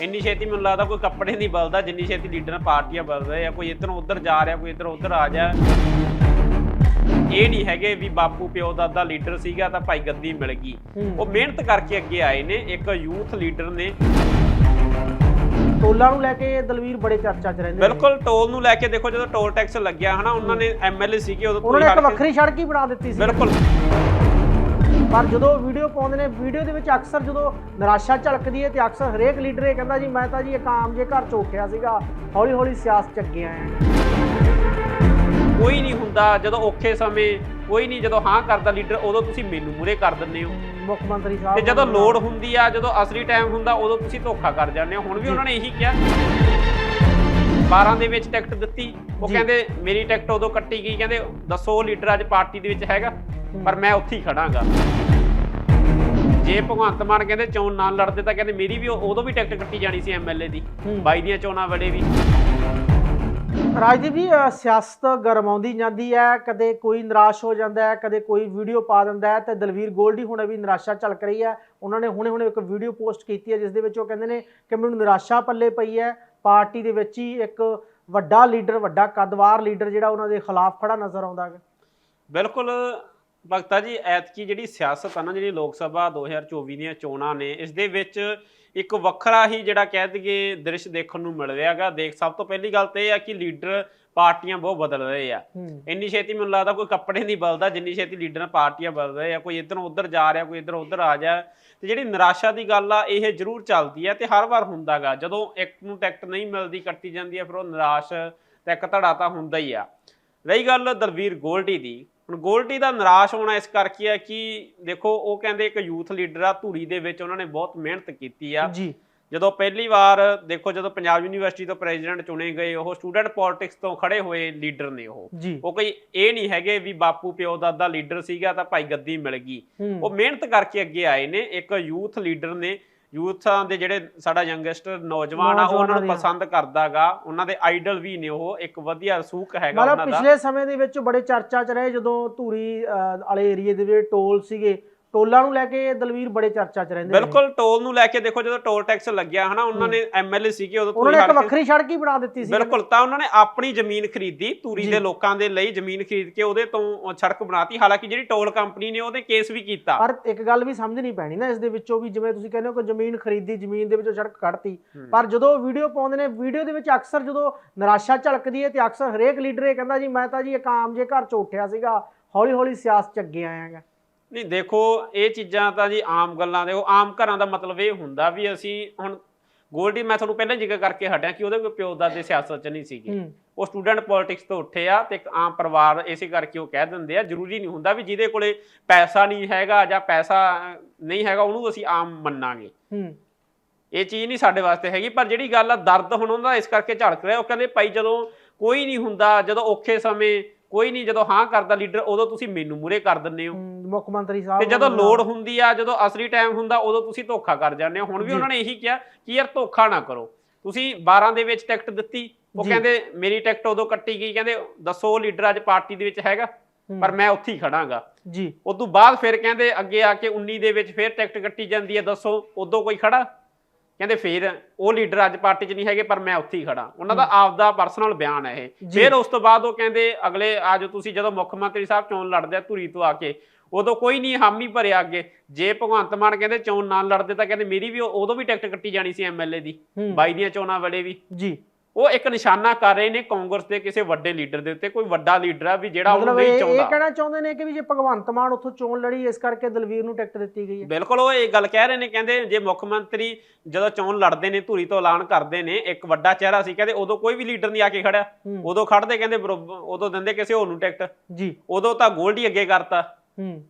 ਇੰਨੀ ਛੇਤੀ ਮੈਨੂੰ ਲੱਗਦਾ ਕੋਈ ਕੱਪੜੇ ਨਹੀਂ ਬਦਲਦਾ ਜਿੰਨੀ ਛੇਤੀ ਲੀਡਰ ਪਾਰਟੀਆਂ ਬਦਲ ਰਹੇ ਆ ਕੋਈ ਇੱਧਰੋਂ ਉੱਧਰ ਜਾ ਰਿਹਾ ਕੋਈ ਇੱਧਰੋਂ ਉੱਧਰ ਆ ਜਾ। ਇਹ ਨਹੀਂ ਹੈਗੇ ਵੀ ਬਾਪੂ ਪਿਓ ਦਾਦਾ ਲੀਡਰ ਸੀਗਾ ਤਾਂ ਭਾਈ ਗੱਦੀ ਮਿਲ ਗਈ। ਉਹ ਮਿਹਨਤ ਕਰਕੇ ਅੱਗੇ ਆਏ ਨੇ ਇੱਕ ਯੂਥ ਲੀਡਰ ਨੇ। ਟੋਲਾਂ ਨੂੰ ਲੈ ਕੇ ਦਲਵੀਰ ਬੜੇ ਚਰਚਾ 'ਚ ਰਹਿੰਦੇ ਨੇ। ਬਿਲਕੁਲ ਟੋਲ ਨੂੰ ਲੈ ਕੇ ਦੇਖੋ ਜਦੋਂ ਟੋਲ ਟੈਕਸ ਲੱਗਿਆ ਹਨਾ ਉਹਨਾਂ ਨੇ ਐਮਐਲਏ ਸੀਗੇ ਉਦੋਂ ਉਹਨਾਂ ਨੇ ਇੱਕ ਵੱਖਰੀ ਸੜਕ ਹੀ ਬਣਾ ਦਿੱਤੀ ਸੀ। ਬਿਲਕੁਲ। ਪਰ ਜਦੋਂ ਵੀਡੀਓ ਪਾਉਂਦੇ ਨੇ ਵੀਡੀਓ ਦੇ ਵਿੱਚ ਅਕਸਰ ਜਦੋਂ ਨਿਰਾਸ਼ਾ ਝਲਕਦੀ ਹੈ ਤੇ ਅਕਸਰ ਹਰੇਕ ਲੀਡਰ ਇਹ ਕਹਿੰਦਾ ਜੀ ਮੈਂ ਤਾਂ ਜੀ ਇੱਕ ਆਮ ਜੇ ਘਰ ਚ ਉੱਠਿਆ ਸੀਗਾ ਹੌਲੀ ਹੌਲੀ ਸਿਆਸਤ ਚ ਅੱਗੇ ਆਇਆ ਕੋਈ ਨਹੀਂ ਹੁੰਦਾ ਜਦੋਂ ਔਖੇ ਸਮੇਂ ਕੋਈ ਨਹੀਂ ਜਦੋਂ ਹਾਂ ਕਰਦਾ ਲੀਡਰ ਉਦੋਂ ਤੁਸੀਂ ਮੈਨੂੰ ਮੂਰੇ ਕਰ ਦਿੰਦੇ ਹੋ। ਮੁੱਖ ਮੰਤਰੀ ਸਾਹਿਬ ਤੇ ਜਦੋਂ ਲੋੜ ਹੁੰਦੀ ਆ ਜਦੋਂ ਅਸਲੀ ਟਾਈਮ ਹੁੰਦਾ ਉਦੋਂ ਤੁਸੀਂ ਧੋਖਾ ਕਰ ਜਾਂਦੇ ਹੋ। ਹੁਣ ਵੀ ਉਹਨਾਂ ਨੇ ਇਹੀ ਕਿਹਾ। 12 ਦੇ ਵਿੱਚ ਟਿਕਟ ਦਿੱਤੀ। ਉਹ। ਕਹਿੰਦੇ ਮੇਰੀ ਟਿਕਟ ਉਦੋਂ ਕੱਟੀ ਗਈ। ਕਹਿੰਦੇ ਦੱਸੋ ਲੀਡਰ ਅੱਜ ਪਾਰਟੀ ਦੇ ਵਿੱਚ ਹੈਗਾ ਪਰ ਮੈਂ ਉੱਥੇ ਹੀ ਖੜਾਂਗਾ। ਜੇ ਭਗਵੰਤ ਮਾਨ ਕਹਿੰਦੇ ਚੋਣ ਨਾ ਲੜਦੇ ਤਾਂ ਕਹਿੰਦੇ ਮੇਰੀ ਵੀ ਉਦੋਂ ਵੀ ਟਿਕਟ ਕੱਟੀ ਜਾਣੀ ਸੀ ਐਮਐਲਏ ਦੀ। ਬਾਈ ਦੀਆਂ ਚੋਣਾਂ ਵੇਲੇ ਵੀ। ਰਾਜਦੀਪ ਜੀ ਸਿਆਸਤ ਗਰਮਾਉਂਦੀ ਜਾਂਦੀ ਹੈ ਕਦੇ ਕੋਈ ਨਿਰਾਸ਼ ਹੋ ਜਾਂਦਾ ਹੈ ਕਦੇ ਕੋਈ ਵੀਡੀਓ ਪਾ ਦਿੰਦਾ ਹੈ ਤੇ ਦਲਵੀਰ ਗੋਲਡੀ ਹੁਣ ਵੀ ਨਿਰਾਸ਼ਾ ਝਲਕ ਰਹੀ ਹੈ। ਉਹਨਾਂ ਨੇ ਹੁਣੇ ਹੁਣੇ ਇੱਕ ਵੀਡੀਓ ਪੋਸਟ ਕੀਤੀ ਹੈ ਜਿਸ ਦੇ ਵਿੱਚ ਉਹ ਕਹਿੰਦੇ ਨੇ ਕਿ ਮੈਨੂੰ ਨਿਰਾਸ਼ਾ ਪੱਲੇ ਪਈ ਹੈ। ਪਾਰਟੀ ਦੇ ਵਿੱਚ ਹੀ ਇੱਕ ਵੱਡਾ ਲੀਡਰ ਵੱਡਾ ਕੱਦਵਾਰ ਲੀਡਰ ਜਿਹੜਾ ਉਹਨਾਂ ਦੇ ਖਿਲਾਫ ਖੜਾ ਨਜ਼ਰ ਆਉਂਦਾ ਹੈ ਬਿਲਕੁਲ ਭਗਤਾ ਜੀ ਐਤਕੀ ਜਿਹੜੀ ਸਿਆਸਤ ਆ ਨਾ ਜਿਹੜੀ ਲੋਕ ਸਭਾ 2024 ਦੀਆਂ ਚੋਣਾਂ ਨੇ ਇਸ ਦੇ ਵਿੱਚ ਇੱਕ ਵੱਖਰਾ ਹੀ ਜਿਹੜਾ ਕਹਿ ਦਈਏ ਦ੍ਰਿਸ਼ ਦੇਖਣ ਨੂੰ ਮਿਲ ਰਿਹਾਗਾ ਦੇਖ ਸਭ ਤੋਂ ਪਹਿਲੀ ਗੱਲ ਤੇ ਇਹ ਆ ਕਿ ਲੀਡਰ ਪਾਰਟੀਆਂ ਬਹੁਤ ਬਦਲ ਰਹੇ ਆ। ਇੰਨੀ ਛੇਤੀ ਮੈਨੂੰ ਲੱਗਦਾ ਕੋਈ ਕੱਪੜੇ ਨਹੀਂ ਬਦਲਦਾ ਜਿੰਨੀ ਛੇਤੀ ਲੀਡਰ ਪਾਰਟੀਆਂ ਬਦਲ ਰਹੇ ਆ ਕੋਈ ਇੱਧਰੋਂ ਉੱਧਰ ਜਾ ਰਿਹਾ ਕੋਈ ਇੱਧਰੋਂ ਉੱਧਰ ਆ ਜਾ। ਤੇ ਜਿਹੜੀ ਨਿਰਾਸ਼ਾ ਦੀ ਗੱਲ ਆ ਇਹ ਜ਼ਰੂਰ ਚੱਲਦੀ ਆ ਤੇ ਹਰ ਵਾਰ ਹੁੰਦਾਗਾ। ਜਦੋਂ ਇੱਕ ਨੂੰ ਟਿਕਟ ਨਹੀਂ ਮਿਲਦੀ ਕੱਟੀ ਜਾਂਦੀ ਆ ਫਿਰ ਉਹ ਨਿਰਾਸ਼ ਤੇ ਇੱਕ ਧੜਾ ਤਾਂ ਹੁੰਦਾ ਹੀ ਆ। ਰਹੀ ਗੱਲ ਦਲਵੀਰ ਗੋਲਡੀ ਦੀ ਹੁਣ ਗੋਲਡੀ ਦਾ ਨਿਰਾਸ਼ ਹੋਣਾ ਇਸ ਕਰਕੇ ਆ ਕਿ ਦੇਖੋ ਉਹ ਕਹਿੰਦੇ ਇੱਕ ਯੂਥ ਲੀਡਰ ਆ ਧੂਰੀ ਦੇ ਵਿੱਚ ਉਹਨਾਂ ਨੇ ਬਹੁਤ ਮਿਹਨਤ ਕੀਤੀ ਆ। ਜੀ। ਜਦੋਂ ਪਹਿਲੀ ਵਾਰ ਦੇਖੋ ਜਦੋਂ ਪੰਜਾਬ ਯੂਨੀਵਰਸਿਟੀ ਤੋਂ ਪ੍ਰੈਜ਼ੀਡੈਂਟ ਚੁਣੇ ਗਏ ਉਹ ਸਟੂਡੈਂਟ ਪੋਲਿਟਿਕਸ ਤੋਂ ਖੜੇ ਹੋਏ ਲੀਡਰ ਨੇ ਉਹ। ਉਹ ਕੋਈ ਇਹ ਨਹੀਂ ਹੈਗੇ ਵੀ ਬਾਪੂ ਪਿਓ ਦਾਦਾ ਲੀਡਰ ਸੀਗਾ ਤਾਂ ਭਾਈ ਗੱਦੀ ਮਿਲ ਗਈ। ਹੂੰ। ਉਹ ਮਿਹਨਤ ਕਰਕੇ ਅੱਗੇ ਆਏ ਨੇ। ਇੱਕ ਯੂਥ ਲੀਡਰ ਨੇ ਯੂਥਾਂ ਦੇ ਜਿਹੜੇ ਸਾਡਾ ਯੰਗਸਟ ਨੌਜਵਾਨ ਆ ਉਹ ਉਹਨਾਂ ਨੂੰ। ਪਸੰਦ ਕਰਦਾਗਾ ਉਹਨਾਂ ਦੇ ਆਈਡਲ ਵੀ ਨੇ ਉਹ ਇੱਕ ਵਧੀਆ ਰਸੂਖ ਹੈਗਾ ਉਹਨਾਂ ਦਾ ਪਿਛਲੇ ਸਮੇਂ ਦੇ ਵਿੱਚ ਬੜੇ ਚਰਚਾ 'ਚ ਰਹੇ ਜਦੋਂ ਧੂਰੀ ਵਾਲੇ ਏਰੀਏ ਦੇ ਵਿੱਚ ਟੋਲ ਸੀਗੇ ਟੋਲਾਂ ਨੂੰ ਲੈ ਕੇ ਦਲਵੀਰ ਬੜੇ ਚਰਚਾ 'ਚ ਰਹਿੰਦੇ ਨੇ। ਬਿਲਕੁਲ ਟੋਲ ਨੂੰ ਲੈ ਕੇ ਦੇਖੋ ਜਦੋਂ ਟੋਲ ਟੈਕਸ ਲੱਗਿਆ ਹਨਾ ਉਹਨਾਂ ਨੇ ਐਮਐਲਏ ਸੀਗੇ ਉਦੋਂ ਉਹਨਾਂ ਨੇ ਇੱਕ ਵੱਖਰੀ ਸੜਕ ਹੀ ਬਣਾ ਦਿੱਤੀ ਸੀ। ਬਿਲਕੁਲ ਤਾਂ ਉਹਨਾਂ ਨੇ ਆਪਣੀ ਜ਼ਮੀਨ ਖਰੀਦੀ ਜੀ। ਦੇ ਲੋਕਾਂ ਦੇ ਲਈ ਜ਼ਮੀਨ ਖਰੀਦ ਕੇ ਉਹਦੇ ਤੋਂ ਸੜਕ ਬਣਾਤੀ। ਹਾਲਾਂਕਿ ਜਿਹੜੀ ਟੋਲ ਕੰਪਨੀ ਨੇ ਉਹਦੇ ਕੇਸ ਵੀ ਕੀਤਾ। ਪਰ ਇੱਕ ਗੱਲ ਵੀ ਸਮਝਣੀ ਪੈਣੀ ਨਾ ਇਸ ਦੇ ਵਿੱਚੋਂ ਵੀ ਜਿਵੇਂ ਤੁਸੀਂ ਕਹਿੰਦੇ ਹੋ ਕਿ ਜ਼ਮੀਨ ਖਰੀਦੀ ਜ਼ਮੀਨ ਦੇ ਵਿੱਚੋਂ ਸੜਕ ਕੱਢਤੀ। ਪਰ ਜਦੋਂ ਵੀਡੀਓ ਪਾਉਂਦੇ ਨੇ ਵੀਡੀਓ ਦੇ ਵਿੱਚ ਅਕਸਰ ਜਦੋਂ ਨਿਰਾਸ਼ਾ ਝਲਕਦੀ ਹੈ ਤੇ ਅਕਸਰ ਹਰੇਕ ਲੀਡਰ ਇਹ ਕਹਿੰਦਾ ਜੀ ਮੈਂ ਤਾਂ ਜੀ ਇੱਕ ਆਮ ਜੇ ਘਰ ਚ ਉੱਠਿਆ ਸੀਗਾ ਹੌਲੀ ਹੌਲੀ ਸਿਆਸਤ ਚ ਅੱਗੇ ਆਇਆਗਾ। ਨਹੀਂ ਦੇਖੋ ਇਹ ਚੀਜ਼ਾਂ ਤਾਂ ਜੀ ਆਮ ਗੱਲਾਂ ਦੇ ਉਹ ਆਮ ਘਰਾਂ ਦਾ ਮਤਲਬ ਇਹ ਹੁੰਦਾ ਵੀ ਅਸੀਂ ਹੁਣ ਗੋਲਡੀ ਮੈਂ ਤੁਹਾਨੂੰ ਪਹਿਲਾਂ ਜ਼ਿਕਰ ਕਰਕੇ ਹਟਿਆ ਕਿ ਉਹਦੇ ਕੋਈ ਪਿਓ ਦਾਦੇ ਸਿਆਸਤ 'ਚ ਨਹੀਂ ਸੀਗੇ। ਉਹ ਸਟੂਡੈਂਟ ਪੋਲਿਟਿਕਸ ਤੋਂ ਉੱਠੇ ਆ ਤੇ ਇੱਕ ਆਮ ਪਰਿਵਾਰ ਇਸੇ ਕਰਕੇ ਉਹ ਕਹਿ ਦਿੰਦੇ ਆ ਜ਼ਰੂਰੀ ਨਹੀਂ ਹੁੰਦਾ ਵੀ ਜਿਹਦੇ ਕੋਲੇ ਪੈਸਾ ਨਹੀਂ ਹੈਗਾ ਜਾਂ ਪੈਸਾ ਨਹੀਂ ਹੈਗਾ ਉਹਨੂੰ ਅਸੀਂ ਆਮ ਮੰਨਾਂਗੇ। ਹੂੰ। ਇਹ ਚੀਜ਼ ਨਹੀਂ ਸਾਡੇ ਵਾਸਤੇ ਹੈਗੀ ਪਰ ਜਿਹੜੀ ਗੱਲ ਆ ਦਰਦ ਹੁਣ ਉਹਦਾ ਇਸ ਕਰਕੇ ਝਲਕ ਰਿਹਾ ਉਹ ਕਹਿੰਦੇ ਭਾਈ ਜਦੋਂ ਕੋਈ ਨਹੀਂ ਹੁੰਦਾ ਜਦੋਂ ਔਖੇ ਸਮੇਂ ਕੋਈ ਨਹੀਂ ਜਦੋਂ ਹਾਂ ਕਰਦਾ ਲੀਡਰ ਉਦੋਂ ਤੁਸੀਂ ਮੈਨੂੰ ਮੂਰੇ ਕਰ ਦਿੰਦੇ ਹੋ। ਮੁੱਖ ਮੰਤਰੀ ਸਾਹਿਬ ਤੇ ਜਦੋਂ ਲੋੜ ਹੁੰਦੀ ਆ ਜਦੋਂ ਅਸਲੀ ਟਾਈਮ ਹੁੰਦਾ ਉਦੋਂ ਤੁਸੀਂ ਧੋਖਾ ਕਰ ਜਾਂਦੇ ਹੋ। ਹੁਣ ਵੀ। ਉਹਨਾਂ ਨੇ ਇਹੀ ਕਿਹਾ ਕਿ ਯਾਰ ਧੋਖਾ ਨਾ ਕਰੋ। ਤੁਸੀਂ 12 ਦੇ ਵਿੱਚ ਟਿਕਟ ਦਿੱਤੀ ਉਹ। ਕਹਿੰਦੇ ਮੇਰੀ ਟਿਕਟ ਉਦੋਂ ਕੱਟੀ ਗਈ। ਕਹਿੰਦੇ ਦੱਸੋ ਉਹ ਲੀਡਰ ਅੱਜ ਪਾਰਟੀ ਦੇ ਵਿੱਚ ਹੈਗਾ ਪਰ ਮੈਂ ਉੱਥੇ ਹੀ ਖੜਾਂਗਾ। ਜੀ। ਉਸ ਤੋਂ ਬਾਅਦ ਫਿਰ ਕਹਿੰਦੇ ਅੱਗੇ ਆ ਕੇ 19 ਦੇ ਵਿੱਚ ਫਿਰ ਟਿਕਟ ਕੱਟੀ ਜਾਂਦੀ ਹੈ ਦੱਸੋ ਉਦੋਂ ਕੋਈ ਖੜਾ? ਕਹਿੰਦੇ ਫਿਰ ਉਹ ਲੀਡਰ ਅੱਜ ਪਾਰਟੀ 'ਚ ਨਹੀਂ ਹੈਗੇ ਪਰ ਮੈਂ ਉੱਥੇ ਹੀ ਖੜਾ ਉਹਨਾਂ ਦਾ ਆਪਦਾ ਪਰਸਨਲ ਬਿਆਨ ਹੈ ਇਹ। ਫਿਰ ਉਸ ਤੋਂ ਬਾਅਦ ਉਹ ਕਹਿੰਦੇ ਅਗਲੇ ਅੱਜ ਤੁਸੀਂ ਜਦੋਂ ਮੁੱਖ ਮੰਤਰੀ ਸਾਹਿਬ ਚੋਣ ਲੜਦੇ ਆ ਧੂਰੀ ਤੋਂ ਆ ਕੇ ਉਦੋਂ ਕੋਈ ਨਹੀਂ ਹਾਮੀ ਭਰਿਆ ਅੱਗੇ। ਜੇ ਭਗਵੰਤ ਮਾਨ ਕਹਿੰਦੇ ਚੋਣ ਨਾ ਲੜਦੇ ਤਾਂ ਕਹਿੰਦੇ ਮੇਰੀ ਵੀ ਉਦੋਂ ਵੀ ਟਿਕਟ ਕੱਟੀ ਜਾਣੀ ਸੀ ਐਮਐਲਏ ਦੀ ਬਾਈ ਦੀਆਂ ਚੋਣਾਂ ਵੇਲੇ ਵੀ। ਜੀ। ਉਹ ਇੱਕ ਨਿਸ਼ਾਨਾ ਕਰ ਰਹੇ ਨੇ ਕਾਂਗਰਸ ਦੇ ਕਿਸੇ ਵੱਡੇ ਲੀਡਰ ਦੇ ਉੱਤੇ ਕੋਈ ਵੱਡਾ ਲੀਡਰ ਆ ਵੀ ਜਿਹੜਾ ਉਹਨੂੰ ਨਹੀਂ ਇਹ ਇਹ ਚਾਹੁੰਦਾ। ਕਹਿਣਾ ਚਾਹੁੰਦੇ ਨੇ ਕਿ ਵੀ ਜੇ ਭਗਵੰਤ ਮਾਨ ਉੱਥੋਂ ਚੋਣ ਲੜੀ ਇਸ ਕਰਕੇ ਦਲਵੀਰ ਨੂੰ ਟਿਕਟ ਦਿੱਤੀ ਗਈ ਹੈ। ਬਿਲਕੁਲ ਉਹ ਇਹ ਗੱਲ ਕਹਿ ਰਹੇ ਨੇ ਕਹਿੰਦੇ ਜੇ ਮੁੱਖ ਮੰਤਰੀ ਜਦੋਂ ਚੋਣ ਲੜਦੇ ਨੇ ਧੂਰੀ ਤੋਂ ਐਲਾਨ ਕਰਦੇ ਨੇ ਇੱਕ ਵੱਡਾ ਚਿਹਰਾ ਸੀ ਕਹਿੰਦੇ ਉਦੋਂ ਕੋਈ ਵੀ ਲੀਡਰ ਨਹੀਂ ਆ ਕੇ ਖੜਿਆ। ਉਦੋਂ ਖੜਦੇ ਕਹਿੰਦੇ ਉਦੋਂ ਦਿੰਦੇ ਕਿਸੇ ਹੋਰ ਨੂੰ ਟਿਕਟ। ਜੀ। ਉਦੋਂ ਤਾਂ ਗੋਲਡੀ ਅੱਗੇ ਕਰਤਾ।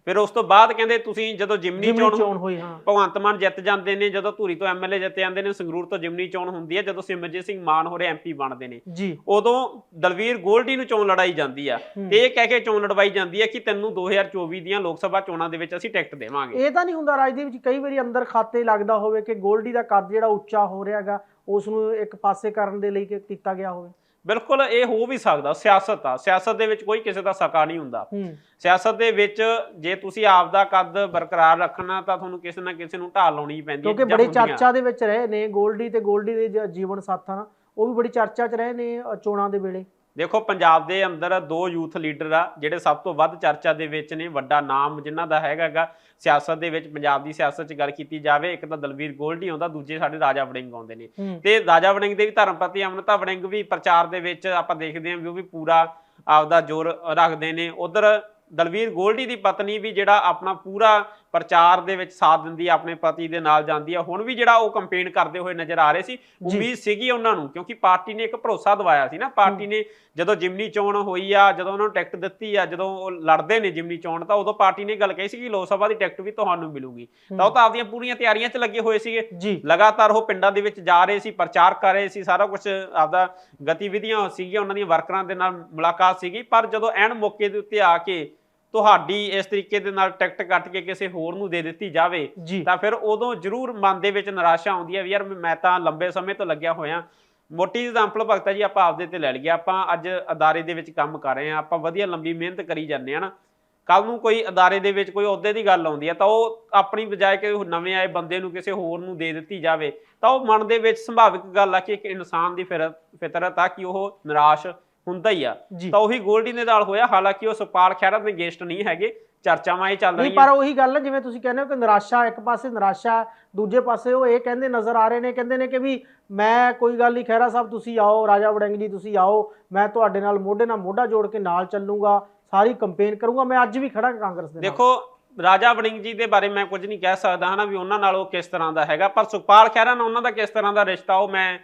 ਫਿਰ ਉਸ ਤੋਂ ਬਾਅਦ ਕਹਿੰਦੇ ਤੁਸੀਂ ਜਦੋਂ ਜਿਮਨੀ ਚੋਣ ਹੋਈ ਹਾਂ। ਭਗਵੰਤ ਮਾਨ ਜਿੱਤ ਜਾਂਦੇ ਨੇ ਜਦੋਂ ਧੂਰੀ ਤੋਂ ਐਮਐਲਏ ਜਿੱਤ ਜਾਂਦੇ ਨੇ ਸੰਗਰੂਰ ਤੋਂ ਜਿਮਨੀ ਚੋਣ ਹੁੰਦੀ ਹੈ ਜਦੋਂ ਸਿਮਰਜੀਤ ਸਿੰਘ ਮਾਨ ਹੋਰੇ ਐਮਪੀ ਬਣਦੇ ਨੇ। ਜੀ। ਉਦੋਂ ਦਲਵੀਰ ਗੋਲਡੀ ਨੂੰ ਚੋਣ ਲੜਾਈ ਜਾਂਦੀ ਆ। ਤੇ ਇਹ ਕਹਿ ਕੇ ਚੋਣ ਲੜਵਾਈ ਜਾਂਦੀ ਹੈ ਕਿ ਤੈਨੂੰ 2024 ਦੀਆਂ ਲੋਕ ਸਭਾ ਚੋਣਾਂ ਦੇ ਵਿੱਚ ਅਸੀਂ ਟਿਕਟ ਦੇਵਾਂਗੇ। ਇਹ ਤਾਂ ਨਹੀਂ ਹੁੰਦਾ ਰਾਜ ਦੇ ਵਿੱਚ ਕਈ ਵਾਰੀ ਅੰਦਰ ਖਾਤੇ ਲੱਗਦਾ ਹੋਵੇ ਕਿ ਗੋਲਡੀ ਦਾ ਕੱਦ ਜਿਹੜਾ ਉੱਚਾ ਹੋ ਰਿਹਾਗਾ ਉਸ ਨੂੰ ਇੱਕ ਪਾਸੇ ਕਰਨ ਦੇ ਲਈ ਕਿ ਕੀਤਾ ਗਿਆ ਹੋਵੇ। ਬਿਲਕੁਲ ਇਹ ਹੋ ਵੀ ਸਕਦਾ ਸਿਆਸਤ ਆ। ਸਿਆਸਤ ਦੇ ਵਿੱਚ ਕੋਈ ਕਿਸੇ ਦਾ ਸਕਾ ਨਹੀਂ ਹੁੰਦਾ। ਸਿਆਸਤ ਦੇ ਵਿੱਚ ਜੇ ਤੁਸੀਂ ਆਪ ਦਾ ਕੱਦ ਬਰਕਰਾਰ ਰੱਖਣਾ ਤਾਂ ਤੁਹਾਨੂੰ ਕਿਸੇ ਨਾ ਕਿਸੇ ਨੂੰ ਢਾਲ ਲਾਉਣੀ ਪੈਂਦੀ ਹੈ ਕਿਉਂਕਿ ਬੜੀ। ਚਰਚਾ ਦੇ ਵਿੱਚ ਰਹੇ ਨੇ ਗੋਲਡੀ ਤੇ ਗੋਲਡੀ ਦੇ ਜੀਵਨ ਸਾਥਾਂ ਉਹ ਵੀ ਬੜੀ ਚਰਚਾ 'ਚ ਰਹੇ ਨੇ ਚੋਣਾਂ ਦੇ ਵੇਲੇ। ਦੇਖੋ ਪੰਜਾਬ ਦੇ ਅੰਦਰ ਦੋ ਯੂਥ ਲੀਡਰ ਆ ਜਿਹੜੇ ਸਭ ਤੋਂ ਵੱਧ ਚਰਚਾ ਦੇ ਵਿੱਚ ਨੇ ਵੱਡਾ ਨਾਮ ਜਿਨ੍ਹਾਂ ਦਾ ਹੈਗਾਗਾ ਸਿਆਸਤ ਦੇ ਵਿੱਚ ਪੰਜਾਬ ਦੀ ਸਿਆਸਤ 'ਚ ਗੱਲ ਕੀਤੀ ਜਾਵੇ ਇੱਕ ਤਾਂ ਦਲਵੀਰ ਗੋਲਡੀ ਆਉਂਦਾ ਦੂਜੇ ਸਾਡੇ ਰਾਜਾ ਵੜਿੰਗ ਆਉਂਦੇ ਨੇ। ਤੇ ਰਾਜਾ ਵੜਿੰਗ ਦੇ ਵੀ ਧਰਮ ਪਤੀ ਅਮਨਤਾ ਵੜਿੰਗ ਵੀ ਪ੍ਰਚਾਰ ਦੇ ਵਿੱਚ ਆਪਾਂ ਦੇਖਦੇ ਹਾਂ ਵੀ ਉਹ ਵੀ ਪੂਰਾ ਆਪਦਾ ਜ਼ੋਰ ਰੱਖਦੇ ਨੇ। ਉਧਰ ਦਲਵੀਰ ਗੋਲਡੀ ਦੀ ਪਤਨੀ ਵੀ ਜਿਹੜਾ ਆਪਣਾ ਪੂਰਾ ਪ੍ਰਚਾਰ ਦੇ ਵਿੱਚ ਸਾਥ ਦਿੰਦੀ ਹੈ ਆਪਣੇ ਪਤੀ ਦੇ ਨਾਲ ਜਾਂਦੀ ਹੈ ਹੁਣ ਵੀ ਜਿਹੜਾ ਉਹ ਕੰਪੇਨ ਕਰਦੇ ਹੋਏ ਨਜ਼ਰ ਆ ਰਹੇ ਸੀ। ਉਮੀਦ ਸੀਗੀ ਉਹਨਾਂ ਨੂੰ ਕਿਉਂਕਿ ਪਾਰਟੀ ਨੇ ਇੱਕ ਭਰੋਸਾ ਦਵਾਇਆ ਸੀ ਨਾ। ਪਾਰਟੀ ਨੇ ਜਦੋਂ ਜਿਮਨੀ ਚੋਣ ਹੋਈ ਆ ਜਦੋਂ ਉਹਨਾਂ ਨੂੰ ਟਿਕਟ ਦਿੱਤੀ ਆ ਜਦੋਂ ਉਹ ਲੜਦੇ ਨੇ ਜਿਮਨੀ ਚੋਣ ਤਾਂ ਉਦੋਂ ਪਾਰਟੀ ਨੇ ਗੱਲ ਕਹੀ ਸੀ ਕਿ ਲੋਕ ਸਭਾ ਦੀ ਟਿਕਟ ਵੀ ਤੁਹਾਨੂੰ ਮਿਲੂਗੀ। ਤਾਂ ਉਹ ਤਾਂ ਆਪਦੀਆਂ ਪੂਰੀਆਂ ਤਿਆਰੀਆਂ 'ਚ ਲੱਗੇ ਹੋਏ ਸੀਗੇ। ਲਗਾਤਾਰ ਉਹ ਪਿੰਡਾਂ ਦੇ ਵਿੱਚ ਜਾ ਰਹੇ ਸੀ ਪ੍ਰਚਾਰ ਕਰ ਰਹੇ ਸੀ ਸਾਰਾ ਕੁਝ ਆਪਦਾ ਗਤੀਵਿਧੀਆਂ ਸੀਗੀਆਂ ਉਹਨਾਂ ਦੀਆਂ ਵਰਕਰਾਂ ਦੇ ਨਾਲ ਮੁਲਾਕਾਤ ਸੀਗੀ। ਪਰ ਜਦੋਂ ਐਨ ਮੌਕੇ ਦੇ ਉੱਤੇ ਆ ਕੇ ਤੁਹਾਡੀ ਇਸ ਤਰੀਕੇ ਦੇ ਨਾਲ ਟਿਕਟ ਕੱਟ ਕੇ ਕਿਸੇ ਹੋਰ ਨੂੰ ਦੇ ਦਿੱਤੀ ਜਾਵੇ ਤਾਂ ਫਿਰ ਉਦੋਂ ਜ਼ਰੂਰ ਮਨ ਦੇ ਵਿੱਚ ਨਿਰਾਸ਼ਾ ਆਉਂਦੀ ਹੈ ਵੀ ਯਾਰ ਮੈਂ ਤਾਂ ਲੰਬੇ ਸਮੇਂ ਤੋਂ ਲੱਗਿਆ ਹੋਇਆ। ਮੋਟੀ ਐਗਜ਼ਾਮਪਲ ਭਗਤਾ ਜੀ ਆਪਾਂ ਆਪਦੇ ਤੇ ਲੈ ਲਈਏ ਆਪਾਂ ਅੱਜ ਅਦਾਰੇ ਦੇ ਵਿੱਚ ਕੰਮ ਕਰ ਰਹੇ ਹਾਂ ਆਪਾਂ ਵਧੀਆ ਲੰਬੀ ਮਿਹਨਤ ਕਰੀ ਜਾਂਦੇ ਆ ਨਾ। ਕੱਲ ਨੂੰ ਕੋਈ ਅਦਾਰੇ ਦੇ ਵਿੱਚ ਕੋਈ ਅਹੁਦੇ ਦੀ ਗੱਲ ਆਉਂਦੀ ਹੈ ਤਾਂ ਉਹ ਆਪਣੀ ਬਜਾਏ ਕਿ ਨਵੇਂ ਆਏ ਬੰਦੇ ਨੂੰ ਕਿਸੇ ਹੋਰ ਨੂੰ ਦੇ ਦਿੱਤੀ ਜਾਵੇ ਤਾਂ ਉਹ ਮਨ ਦੇ ਵਿੱਚ ਸੁਭਾਵਿਕ ਗੱਲ ਆ ਕਿ ਇੱਕ ਇਨਸਾਨ ਦੀ ਫਿਰਤ ਫਿਤਰਤ ਆ ਕਿ ਉਹ ਨਿਰਾਸ਼ ਹੁੰਦਾ ਹੀ ਆ। ਤਾਂ ਉਹੀ ਗੋਲਡੀ ਦੇ ਨਾਲ ਹੋਇਆ ਹਾਲਾਂਕਿ ਉਹ ਸੁਪਾਲ ਖਹਿਰਾ ਦੇ ਗੇਸਟ ਨਹੀਂ ਹੈਗੇ ਚਰਚਾਵਾਂ ਇਹ ਚੱਲ ਰਹੀਆਂ। ਪਰ ਉਹੀ ਗੱਲ ਹੈ ਜਿਵੇਂ ਤੁਸੀਂ ਕਹਿੰਦੇ ਹੋ ਕਿ ਨਿਰਾਸ਼ਾ ਇੱਕ ਪਾਸੇ ਨਿਰਾਸ਼ਾ ਦੂਜੇ ਪਾਸੇ ਉਹ ਇਹ ਕਹਿੰਦੇ ਨਜ਼ਰ ਆ ਰਹੇ ਨੇ ਕਹਿੰਦੇ ਨੇ ਕਿ ਵੀ ਮੈਂ ਕੋਈ ਗੱਲ ਨਹੀਂ ਖਹਿਰਾ ਸਾਹਿਬ ਤੁਸੀਂ ਆਓ ਰਾਜਾ ਵੜਿੰਗ ਜੀ ਤੁਸੀਂ ਆਓ ਮੈਂ ਤੁਹਾਡੇ ਨਾਲ ਮੋਢੇ ਨਾਲ ਮੋਢਾ ਜੋੜ ਕੇ ਨਾਲ ਚੱਲੂਗਾ ਸਾਰੀ ਕੰਪੇਨ ਕਰੂੰਗਾ ਮੈਂ ਅੱਜ ਵੀ ਖੜਾ ਕਾਂਗਰਸ ਦੇ ਨਾਲ। ਦੇਖੋ ਰਾਜਾ ਵੜਿੰਗ ਜੀ ਦੇ ਬਾਰੇ ਮੈਂ ਕੁਝ ਨਹੀਂ ਕਹਿ ਸਕਦਾ ਹਨਾ ਵੀ ਉਹਨਾਂ ਨਾਲ ਉਹ ਕਿਸ ਤਰ੍ਹਾਂ ਦਾ ਹੈਗਾ ਪਰ ਸੁਖਪਾਲ ਖਹਿਰਾ ਨਾਲ ਉਹਨਾਂ ਦਾ ਕਿਸ ਤਰ੍ਹਾਂ ਦਾ ਰਿਸ਼ਤਾ ਉਹ ਮੈਂ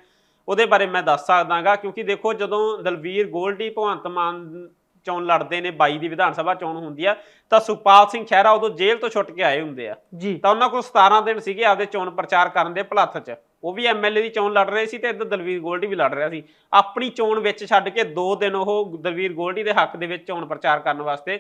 ਉਹਦੇ ਬਾਰੇ ਮੈਂ ਦੱਸ ਸਕਦਾਗਾ ਕਿਉਂਕਿ ਦੇਖੋ ਜਦੋਂ ਦਲਵੀਰ ਗੋਲਡੀ ਭਗਵੰਤ ਮਾਨ ਚੋਣ ਲੜਦੇ ਨੇ 22 ਦੀ ਵਿਧਾਨ ਸਭਾ ਚੋਣ ਹੁੰਦੀ ਆ ਤਾਂ ਸੁਖਪਾਲ ਸਿੰਘ ਖਹਿਰਾ ਉਦੋਂ ਜੇਲ੍ਹ ਤੋਂ ਛੁੱਟ ਕੇ ਆਏ ਹੁੰਦੇ ਆ। ਤਾਂ ਉਹਨਾਂ ਕੋਲ 17 ਦਿਨ ਸੀਗੇ ਆਪਦੇ ਚੋਣ ਪ੍ਰਚਾਰ ਕਰਨ ਦੇ ਭਲੱਥ 'ਚ। ਉਹ ਵੀ ਐਮਐਲਏ ਦੀ ਚੋਣ ਲੜ ਰਹੇ ਸੀ ਤੇ ਇੱਧਰ ਦਲਵੀਰ ਗੋਲਡੀ ਵੀ ਲੜ ਰਿਹਾ ਸੀ। ਆਪਣੀ ਚੋਣ ਵਿੱਚ ਛੱਡ ਕੇ 2 ਦਿਨ ਉਹ ਦਲਵੀਰ ਗੋਲਡੀ ਦੇ ਹੱਕ ਦੇ ਵਿੱਚ ਚੋਣ ਪ੍ਰਚਾਰ ਕਰਨ ਵਾਸਤੇ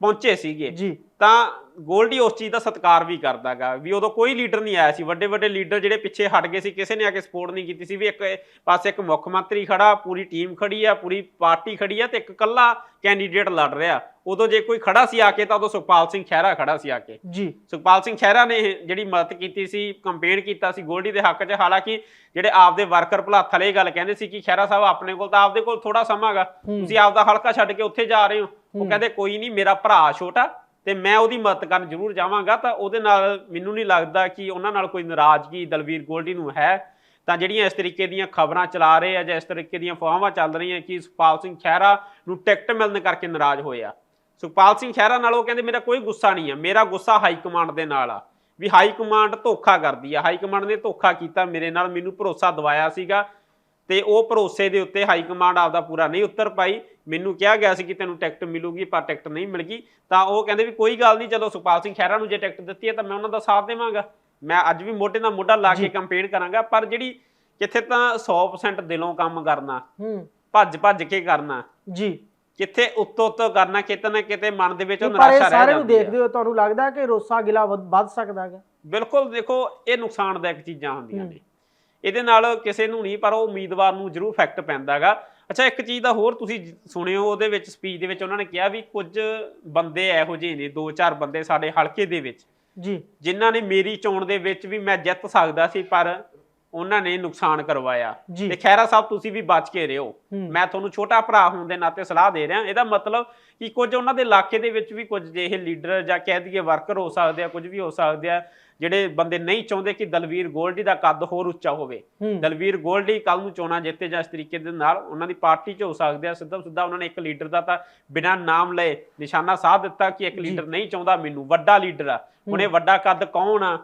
ਪਹੁੰਚੇ ਸੀਗੇ। ਜੀ। ਤਾਂ ਗੋਲਡੀ ਉਸ ਚੀਜ਼ ਦਾ ਸਤਿਕਾਰ ਵੀ ਕਰਦਾਗਾ ਵੀ ਉਦੋਂ ਕੋਈ ਲੀਡਰ ਨਹੀਂ ਆਇਆ ਸੀ। ਵੱਡੇ ਵੱਡੇ ਲੀਡਰ ਜਿਹੜੇ ਪਿੱਛੇ ਹਟ ਗਏ ਸੀ ਕਿਸੇ ਨੇ ਆ ਕੇ ਸਪੋਰਟ ਨਹੀਂ ਕੀਤੀ ਸੀ ਵੀ ਇੱਕ ਪਾਸੇ ਇੱਕ ਮੁੱਖ ਮੰਤਰੀ ਖੜਾ ਪੂਰੀ ਟੀਮ ਖੜੀ ਆ ਪੂਰੀ ਪਾਰਟੀ ਖੜੀ ਆ ਤੇ ਇੱਕ ਕੱਲਾ ਕੈਂਡੀਡੇਟ ਲੜ ਰਿਹਾ। ਉਦੋਂ ਜੇ ਕੋਈ ਖੜਾ ਸੀ ਆ ਕੇ ਤਾਂ ਉਦੋਂ ਸੁਖਪਾਲ ਸਿੰਘ ਖਹਿਰਾ ਖੜਾ ਸੀ ਆ ਕੇ। ਜੀ। ਸੁਖਪਾਲ ਸਿੰਘ ਖਹਿਰਾ ਨੇ ਜਿਹੜੀ ਮਦਦ ਕੀਤੀ ਸੀ ਕੰਪੇਨ ਕੀਤਾ ਸੀ ਗੋਲਡੀ ਦੇ ਹੱਕ 'ਚ ਹਾਲਾਂਕਿ ਜਿਹੜੇ ਆਪਦੇ ਵਰਕਰ ਭਲਾਥ ਵਾਲੇ ਇਹ ਗੱਲ ਕਹਿੰਦੇ ਸੀ ਕਿ ਖਹਿਰਾ ਸਾਹਿਬ ਆਪਣੇ ਕੋਲ ਤਾਂ ਆਪਦੇ ਕੋਲ ਥੋੜਾ ਸਮਾਂ ਹੈਗਾ। ਤੁਸੀਂ ਆਪਦਾ ਹਲਕਾ ਛੱਡ ਕੇ ਉੱਥੇ ਜਾ ਰਹੇ ਹੋ। ਉਹ। ਕਹਿੰਦੇ ਕੋਈ ਨਹੀਂ ਮੇਰਾ ਭਰਾ ਛੋਟਾ ਤੇ ਮੈਂ ਉਹਦੀ ਮਦਦ ਕਰਨ ਜ਼ਰੂਰ ਜਾਵਾਂਗਾ, ਤਾਂ ਉਹਦੇ ਨਾਲ ਮੈਨੂੰ ਨਹੀਂ ਲੱਗਦਾ ਕਿ ਉਹਨਾਂ ਨਾਲ ਕੋਈ ਨਾਰਾਜ਼ਗੀ ਦਲਵੀਰ ਗੋਲਡੀ ਨੂੰ ਹੈ। ਤਾਂ ਜਿਹੜੀਆਂ ਇਸ ਤਰੀਕੇ ਦੀਆਂ ਖਬਰਾਂ ਚਲਾ ਰਹੇ ਆ ਜਾਂ ਇਸ ਤਰੀਕੇ ਦੀਆਂ ਫਵਾਹਾਂ ਚੱਲ ਰਹੀਆਂ ਕਿ ਸੁਖਪਾਲ ਸਿੰਘ ਖਹਿਰਾ ਨੂੰ ਟਿਕਟ ਮਿਲਣ ਕਰਕੇ ਨਾਰਾਜ਼ ਹੋਏ ਆ ਸੁਖਪਾਲ ਸਿੰਘ ਖਹਿਰਾ ਨਾਲ ਉਹ ਕਹਿੰਦੇ, ਮੇਰਾ ਕੋਈ ਗੁੱਸਾ ਨਹੀਂ ਆ, ਮੇਰਾ ਗੁੱਸਾ ਹਾਈ ਕਮਾਂਡ ਦੇ ਨਾਲ ਆ। ਵੀ ਹਾਈ ਕਮਾਂਡ ਧੋਖਾ ਕਰਦੀ ਆ। ਹਾਈ ਕਮਾਂਡ ਨੇ ਧੋਖਾ ਕੀਤਾ, ਮੇਰੇ ਨਾਲ ਮੈਨੂੰ ਭਰੋਸਾ ਦਵਾਇਆ ਸੀਗਾ ਤੇ ਉਹ ਭਰੋਸੇ ਦੇ ਉੱਤੇ ਹਾਈ ਕਮਾਂਡ ਆਪਦਾ ਪੂਰਾ ਨਹੀਂ ਉੱਤਰ ਪਾਈ। ਮੈਨੂੰ ਕਿਹਾ ਗਿਆ ਸੀ ਕਿ ਤੈਨੂੰ ਟਿਕਟ ਮਿਲੂਗੀ ਪਰ ਟਿਕਟ ਨਹੀਂ ਮਿਲ ਗਈ। ਤਾਂ ਉਹ ਕਹਿੰਦੇ ਵੀ ਕੋਈ ਗੱਲ ਨਹੀਂ ਚਲੋ ਸੁਖਪਾਲ ਸਿੰਘ ਖਹਿਰਾ ਨੂੰ ਜੇ ਟਿਕਟ ਦਿੱਤੀ ਹੈ ਤਾਂ ਮੈਂ ਉਹਨਾਂ ਦਾ ਸਾਥ ਦੇਵਾਂਗਾ। ਮੈਂ ਅੱਜ ਵੀ ਮੋਢੇ ਨਾਲ ਮੋਢਾ ਲਾ ਕੇ। ਕੰਪੇਨ ਕਰਾਂਗਾ ਪਰ ਜਿਹੜੀ ਕਿੱਥੇ ਤਾਂ 100% ਦਿਲੋਂ ਕੰਮ ਕਰਨਾ ਹੂੰ। ਭੱਜ ਭੱਜ ਕੇ ਕਰਨਾ ਜੀ। ਕਿੱਥੇ ਉੱਤੋਂ ਉੱਤੋਂ ਕਰਨਾ ਕਿਤੇ ਨਾ ਕਿਤੇ ਮਨ ਦੇ ਵਿੱਚ ਉਹ ਨਿਰਾਸ਼ਾ ਰਹਿ ਸਾਰੇ ਨੂੰ ਜਾਂਦੀ ਹੈ ਦੇਖਦੇ ਹੋ ਤੁਹਾਨੂੰ ਲੱਗਦਾ ਕਿ ਰੋਸਾ ਗਿਲਾ ਵਧ ਸਕਦਾ ਹੈ ਬਿਲਕੁਲ ਦੇਖੋ ਇਹ ਨੁਕਸਾਨਦਾਇਕ ਚੀਜ਼ਾਂ ਹੁੰਦੀਆਂ। ਨੇ। ਇਹਦੇ ਨਾਲ ਕਿਸੇ ਨੂੰ ਨਹੀਂ ਪਰ ਉਹ ਉਮੀਦਵਾਰ ਨੂੰ ਜ਼ਰੂਰ ਇਫੈਕਟ ਪੈਂਦਾਗਾ ਅੱਛਾ ਇੱਕ ਚੀਜ਼ ਦਾ ਹੋਰ ਤੁਸੀਂ ਸੁਣਿਓ ਉਹਦੇ ਵਿੱਚ ਸਪੀਚ ਦੇ ਵਿੱਚ ਉਹਨਾਂ ਨੇ ਕਿਹਾ ਵੀ ਕੁਝ ਬੰਦੇ ਇਹੋ ਜਿਹੇ ਨੇ ਦੋ ਚਾਰ ਬੰਦੇ ਸਾਡੇ ਹਲਕੇ ਦੇ ਵਿੱਚ ਜੀ। ਜਿਨ੍ਹਾਂ ਨੇ ਮੇਰੀ ਚੋਣ ਦੇ ਵਿੱਚ ਵੀ ਮੈਂ ਜਿੱਤ ਸਕਦਾ ਸੀ ਪਰ ਉਹਨਾਂ ਨੇ ਨੁਕਸਾਨ ਕਰਵਾਇਆ। ਤੇ ਖੈਰਾ ਸਾਹਿਬ ਤੁਸੀਂ ਵੀ ਬਚ ਕੇ ਰਹੋ। ਮੈਂ ਤੁਹਾਨੂੰ ਛੋਟਾ ਭਰਾ ਹੋਣ ਦੇ ਨਾਤੇ ਸਲਾਹ ਦੇ ਰਿਹਾ। ਇਹਦਾ ਮਤਲਬ ਕਿ ਕੁਝ ਉਹਨਾਂ ਦੇ ਇਲਾਕੇ ਦੇ ਵਿੱਚ ਵੀ ਕੁਝ ਜਿਹੇ ਲੀਡਰ ਜਾਂ ਕਹਿ ਦਈਏ ਵਰਕਰ ਹੋ ਸਕਦੇ ਆ ਕੁਝ ਵੀ ਹੋ ਸਕਦੇ ਆ ਜਿਹੜੇ ਬੰਦੇ ਨਹੀਂ ਚਾਹੁੰਦੇ ਕਿ ਦਲਵੀਰ ਗੋਲਡੀ ਦਾ ਕੱਦ ਹੋਰ ਉੱਚਾ ਹੋਵੇ। ਦਲਵੀਰ ਗੋਲਡੀ ਕੱਲ ਨੂੰ ਚੋਣਾਂ ਜਿੱਤੇ ਜਾਂ ਇਸ ਤਰੀਕੇ ਦੇ ਨਾਲ ਉਹਨਾਂ ਦੀ ਪਾਰਟੀ 'ਚ ਹੋ ਸਕਦੇ ਆ। ਸਿੱਧਾ ਸਿੱਧਾ ਉਹਨਾਂ ਨੇ ਇੱਕ ਲੀਡਰ ਦਾ ਤਾਂ ਬਿਨਾਂ ਨਾਮ ਲਏ ਨਿਸ਼ਾਨਾ ਸਾਧ ਦਿੱਤਾ ਕਿ ਇੱਕ। ਲੀਡਰ ਨਹੀਂ ਚਾਹੁੰਦਾ ਮੈਨੂੰ ਵੱਡਾ ਲੀਡਰ ਆ। ਹੁਣ ਇਹ ਵੱਡਾ ਕੱਦ ਕੌਣ ਆ?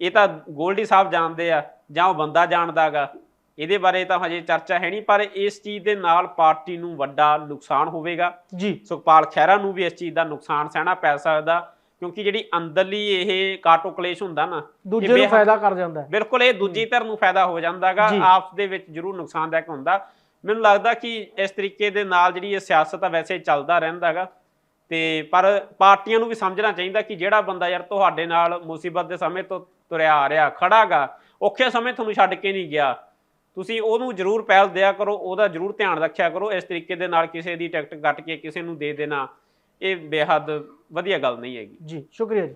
ਇਹ ਤਾਂ ਗੋਲਡੀ ਸਾਹਿਬ ਜਾਣਦੇ ਆ ਜਾਂ ਉਹ ਬੰਦਾ ਜਾਣਦਾਗਾ। ਇਹਦੇ ਬਾਰੇ ਤਾਂ ਹਜੇ ਚਰਚਾ ਹੈ ਨਹੀਂ ਪਰ ਇਸ ਚੀਜ਼ ਦੇ ਨਾਲ ਪਾਰਟੀ ਨੂੰ ਵੱਡਾ ਨੁਕਸਾਨ ਹੋਵੇਗਾ। ਜੀ। ਸੁਖਪਾਲ ਖਹਿਰਾ ਨੂੰ ਵੀ ਇਸ ਚੀਜ਼ ਦਾ ਨੁਕਸਾਨ ਸਹਿਣਾ ਪੈ ਸਕਦਾ। ਕਿਉਂਕਿ ਜਿਹੜੀ ਅੰਦਰਲੀ ਇਹ ਕਾਟੋ ਕਲੇਸ਼ ਹੁੰਦਾ ਨਾ ਦੂਜੇ ਨੂੰ ਫਾਇਦਾ ਕਰ ਜਾਂਦਾ ਹੈ। ਬਿਲਕੁਲ ਇਹ ਦੂਜੀ ਧਿਰ ਨੂੰ ਫਾਇਦਾ ਹੋ ਜਾਂਦਾਗਾ ਜੀ। ਆਪਸ ਦੇ ਵਿੱਚ ਜ਼ਰੂਰ ਨੁਕਸਾਨਦਾਇਕ ਹੁੰਦਾ। ਮੈਨੂੰ ਲੱਗਦਾ ਕਿ ਇਸ ਤਰੀਕੇ ਦੇ ਨਾਲ ਜਿਹੜੀ ਇਹ ਸਿਆਸਤ ਆ ਵੈਸੇ ਚੱਲਦਾ ਰਹਿੰਦਾਗਾ ਤੇ ਪਰ ਪਾਰਟੀਆਂ ਨੂੰ ਵੀ ਸਮਝਣਾ ਚਾਹੀਦਾ ਕਿ ਜਿਹੜਾ ਬੰਦਾ ਯਾਰ ਤੁਹਾਡੇ ਨਾਲ ਮੁਸੀਬਤ ਦੇ ਸਮੇਂ ਤੋਂ ਤੁਰਿਆ ਆ ਰਿਹਾ ਖੜਾਗਾ ਔਖੇ ਸਮੇਂ ਤੁਹਾਨੂੰ ਛੱਡ ਕੇ ਨਹੀਂ ਗਿਆ। ਤੁਸੀਂ ਉਹਨੂੰ ਜ਼ਰੂਰ ਪਹਿਲ ਦਿਆ ਕਰੋ ਉਹਦਾ ਜ਼ਰੂਰ ਧਿਆਨ ਰੱਖਿਆ ਕਰੋ ਇਸ ਤਰੀਕੇ ਦੇ ਨਾਲ ਕਿਸੇ ਦੀ ਟਿਕਟ ਕੱਟ ਕੇ ਕਿਸੇ ਨੂੰ ਦੇ ਦੇਣਾ। ਇਹ ਬੇਹੱਦ ਵਧੀਆ ਗੱਲ ਨਹੀਂ ਹੈਗੀ। ਜੀ ਸ਼ੁਕਰੀਆ ਜੀ।